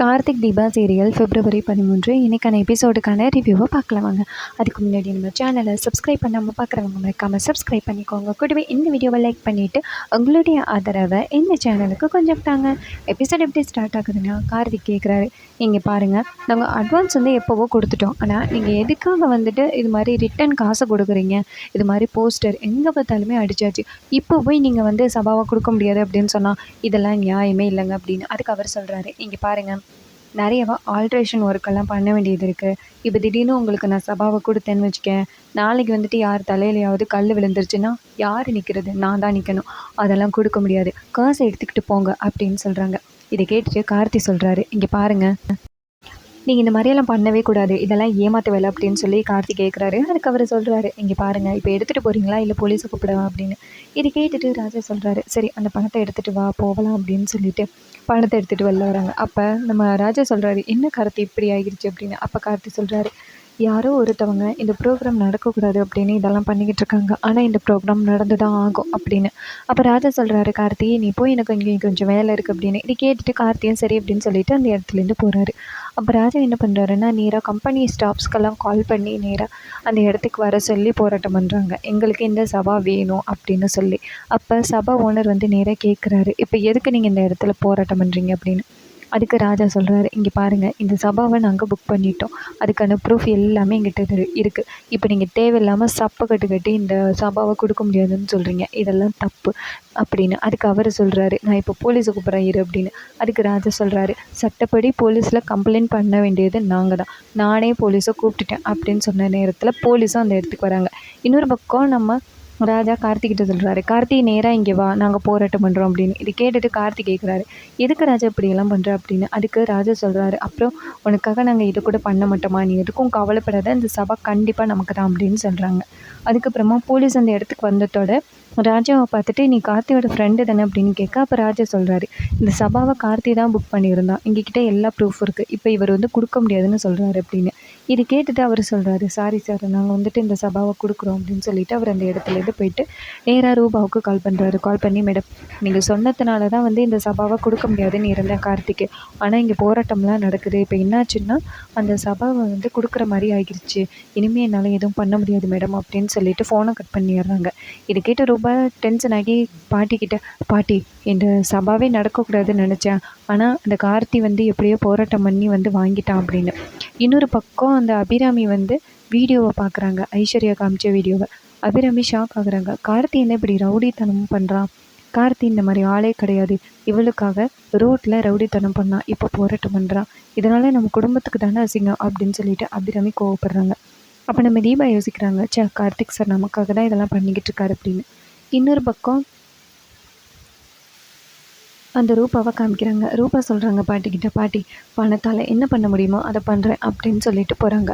Karthik Deepa serial பிப்ரவரி பதிமூன்று. இன்றைக்கான எபிசோடுக்கான ரிவ்யூவை பார்க்கலாம் வாங்க. அதுக்கு முன்னாடி நம்ம சேனலை சப்ஸ்கிரைப் பண்ணாமல் பார்க்குறவங்க மறக்காமல் சப்ஸ்கிரைப் பண்ணிக்கோங்க. கூடவே இந்த வீடியோவை லைக் பண்ணிவிட்டு உங்களுடைய ஆதரவை இந்த சேனலுக்கு கொஞ்சம் தாங்க. எபிசோட் எப்படி ஸ்டார்ட் ஆகுதுன்னா கார்த்திக் கேட்குறாரு நீங்கள் பாருங்கள் நாங்கள் அட்வான்ஸ் வந்து எப்போவோ கொடுத்துட்டோம். ஆனால் நீங்கள் எதுக்காக வந்துட்டு இது மாதிரி ரிட்டன் காசை கொடுக்குறீங்க? இது மாதிரி போஸ்டர் எங்கே பார்த்தாலுமே அடிச்சாச்சு. இப்போ போய் நீங்கள் வந்து சபாவை கொடுக்க முடியாது அப்படின்னு சொன்னால் இதெல்லாம் நியாயமே இல்லைங்க அப்படின்னு அதுக்கு அவர் சொல்கிறாரு இங்கே பாருங்கள் நிறையவா ஆல்ட்ரேஷன் ஒர்க்கெல்லாம் பண்ண வேண்டியது இருக்குது இப்போ திடீர்னு உங்களுக்கு நான் சபாவை கொடுத்தேன்னு வச்சுக்கேன். நாளைக்கு வந்துட்டு யார் தலையிலையாவது கல் விழுந்துருச்சுன்னா யார் நிற்கிறது நான் தான் நிற்கணும் அதெல்லாம் கொடுக்க முடியாது. காசை எடுத்துக்கிட்டு போங்க அப்படின்னு சொல்கிறாங்க இதை கேட்டுட்டு கார்த்தி சொல்கிறாரு இங்கே பாருங்கள் நீங்கள் இந்த மாதிரியெல்லாம் பண்ணவே கூடாது. இதெல்லாம் ஏமாற்ற வேலை அப்படின்னு சொல்லி கார்த்தி கேட்குறாரு அதுக்கு அவர் சொல்கிறாரு இங்கே பாருங்கள் இப்போ எடுத்துகிட்டு போகிறீங்களா இல்லை போலீஸை கூப்பிடவா? அப்படின்னு. இது கேட்டுட்டு ராஜா சொல்கிறாரு சரி அந்த பணத்தை எடுத்துகிட்டு வா போகலாம் அப்படின்னு சொல்லிட்டு பணத்தை எடுத்துகிட்டு வெளில வராங்க. அப்போ நம்ம ராஜா சொல்கிறாரு என்ன கார்த்தி இப்படி ஆகிருச்சு அப்படின்னு. அப்போ கார்த்தி சொல்கிறாரு யாரோ ஒருத்தவங்க இந்த ப்ரோக்ராம் நடக்கக்கூடாது அப்படின்னு இதெல்லாம் பண்ணிக்கிட்டு இருக்காங்க ஆனால் இந்த ப்ரோக்ராம் நடந்து தான் ஆகும் அப்படின்னு. அப்போ ராஜா சொல்கிறாரு கார்த்தி நீ போய் எனக்கு இங்கே கொஞ்சம் வேலை இருக்குது அப்படின்னு. இது கேட்டுட்டு கார்த்தியும் சரி அப்படின்னு சொல்லிட்டு அந்த இடத்துலேருந்து போகிறாரு அப்போ ராஜா என்ன பண்ணுறாருன்னா நேராக கம்பெனி ஸ்டாஃப்ஸ்க்கெல்லாம் கால் பண்ணி நேராக அந்த இடத்துக்கு வர சொல்லி போராட்டம் பண்ணுறாங்க எங்களுக்கு இந்த சபா வேணும் அப்படின்னு சொல்லி. அப்போ சபா ஓனர் வந்து நேராக கேட்குறாரு இப்போ எதுக்கு நீங்கள் இந்த இடத்துல போராட்டம் பண்ணுறீங்க அப்படின்னு. அதுக்கு ராஜா சொல்கிறாரு இங்கே பாருங்கள் இந்த சபாவை நாங்கள் புக் பண்ணிட்டோம். அதுக்கான ப்ரூஃப் எல்லாமே எங்கிட்ட இருக்குது இப்போ நீங்கள் தேவையில்லாமல் சப்பை கட்டு கட்டி இந்த சபாவை கொடுக்க முடியாதுன்னு சொல்கிறீங்க இதெல்லாம் தப்பு அப்படின்னு. அதுக்கு அவர் சொல்கிறாரு நான் இப்போ போலீஸை கூப்பிட்றேன் இரு அப்படின்னு. அதுக்கு ராஜா சொல்கிறாரு சட்டப்படி போலீஸில் கம்ப்ளைண்ட் பண்ண வேண்டியது நாங்கள் தான் நானே போலீஸை கூப்பிட்டுட்டேன் அப்படின்னு சொன்ன நேரத்தில் போலீஸும் அந்த இடத்துக்கு வராங்க. இன்னொரு பக்கம் நம்ம ராஜா கார்த்திகிட்ட சொல்கிறாரு கார்த்தி நேராக இங்கே வா நாங்கள் போராட்டம் பண்ணுறோம் அப்படின்னு. இது கேட்டுட்டு கார்த்தி கேட்குறாரு எதுக்கு ராஜா இப்படியெல்லாம் பண்ணுற அப்படின்னு. அதுக்கு ராஜா சொல்கிறாரு அப்புறம் உனக்காக நாங்கள் இது கூட பண்ண மாட்டோமா? நீ எதுக்கும் கவலைப்படாத இந்த சபா கண்டிப்பாக நமக்கு தான் அப்படின்னு சொல்கிறாங்க அதுக்கப்புறமா போலீஸ் அந்த இடத்துக்கு வந்ததோட ராஜாவை பார்த்துட்டு நீ கார்த்தியோட ஃப்ரெண்டு தானே? அப்படின்னு கேட்க அப்போ ராஜா சொல்கிறாரு இந்த சபாவை கார்த்தி தான் புக் பண்ணியிருந்தான். எங்ககிட்ட எல்லா ப்ரூஃப் இருக்குது இப்போ இவர் வந்து கொடுக்க முடியாதுன்னு சொல்கிறாரு அப்படின்னு. இது கேட்டுட்டு அவர் சொல்கிறாரு சாரி சார் நாங்கள் வந்துட்டு இந்த சபாவை கொடுக்குறோம் அப்படின்னு சொல்லிட்டு அவர் அந்த இடத்துலேருந்து போயிட்டு நேராக ரூபாவுக்கு கால் பண்ணுறாரு கால் பண்ணி மேடம் நீங்கள் சொன்னதுனால தான் வந்து இந்த சபாவை கொடுக்க முடியாதுன்னு இருந்தேன் கார்த்திக்கு. ஆனால் இங்கே போராட்டம்லாம் நடக்குது. இப்போ என்னாச்சுன்னா அந்த சபாவை வந்து கொடுக்குற மாதிரி ஆகிருச்சு. இனிமேல் என்னால் எதுவும் பண்ண முடியாது மேடம் அப்படின்னு சொல்லிட்டு ஃபோனை கட் பண்ணிடுறாங்க. இது கேட்டு ரூபா டென்ஷன் ஆகி பாட்டிக்கிட்ட பாட்டி இந்த சபாவே நடக்கக்கூடாதுன்னு நினச்சேன். ஆனால் அந்த கார்த்தி வந்து எப்படியோ போராட்டம் பண்ணி வந்து வாங்கிட்டான் அப்படின்னு. இன்னொரு பக்கம் அந்த அபிராமி வந்து வீடியோவை பார்க்குறாங்க ஐஸ்வர்யா காமிச்ச வீடியோவை. அபிராமி ஷாக் ஆகுறாங்க. கார்த்தி என்ன இப்படி ரவுடித்தனம் பண்ணுறான் கார்த்தி இந்த மாதிரி ஆளே கிடையாது. இவளுக்காக ரோட்டில் ரவுடித்தனம் பண்ணான் இப்போ போராட்டம் பண்ணுறான் இதனால் நம்ம குடும்பத்துக்கு தானே அசிங்கம் அப்படின்னு சொல்லிட்டு அபிராமி கோவப்படுறாங்க. அப்போ நம்ம தீபா யோசிக்கிறாங்க சே கார்த்திக் சார் நமக்காக தான் இதெல்லாம் பண்ணிக்கிட்டு இருக்காரு அப்படின்னு. இன்னொரு பக்கம் அந்த ரூபாவை காமிக்கிறாங்க. ரூபா சொல்கிறாங்க பாட்டிக்கிட்ட பாட்டி பணத்தால் என்ன பண்ண முடியுமோ அதை பண்ணுறேன் அப்படின்னு சொல்லிட்டு போகிறாங்க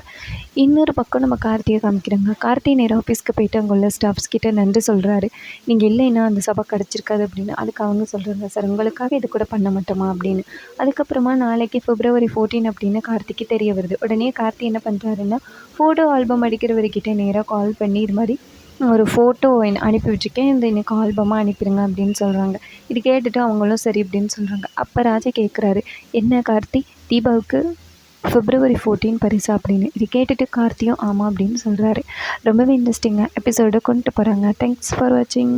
இன்னொரு பக்கம் நம்ம கார்த்தியை காமிக்கிறாங்க. கார்த்தி நேரம் ஆஃபீஸ்க்கு போயிட்டு அங்கே உள்ள ஸ்டாஃப்ஸ் கிட்ட நன்றி சொல்கிறாரு நீங்கள் இல்லைன்னா அந்த சபை கிடச்சிருக்காது அப்படின்னு. அதுக்கு அவங்க சொல்கிறாங்க சார் உங்களுக்காக இது கூட பண்ண மாட்டோமா அப்படின்னு. அதுக்கப்புறமா நாளைக்கு ஃபிப்ரவரி ஃபோர்டீன் அப்படின்னு கார்த்திக்கு தெரிய வருது. உடனே கார்த்தி என்ன பண்ணுறாருன்னா ஃபோட்டோ ஆல்பம் அடிக்கிறவர்கிட்ட நேராக கால் பண்ணி இது மாதிரி ஒரு ஃபோட்டோ அனுப்பி வச்சுருக்கேன். இந்த எனக்கு ஆல்பமாக அனுப்பிடுங்க அப்படின்னு சொல்கிறாங்க இது கேட்டுட்டு அவங்களும் சரி அப்படின்னு சொல்கிறாங்க அப்போ ராஜா கேட்குறாரு என்ன கார்த்தி? தீபாவுக்கு ஃபிப்ரவரி ஃபோர்டீன் பரிசா? அப்படின்னு. இது கேட்டுட்டு கார்த்தியும் ஆமாம் அப்படின்னு சொல்கிறாரு ரொம்பவே இன்ட்ரெஸ்டிங்காக எபிசோடை கொண்டு போகிறாங்க தேங்க்ஸ் ஃபார் வாட்சிங்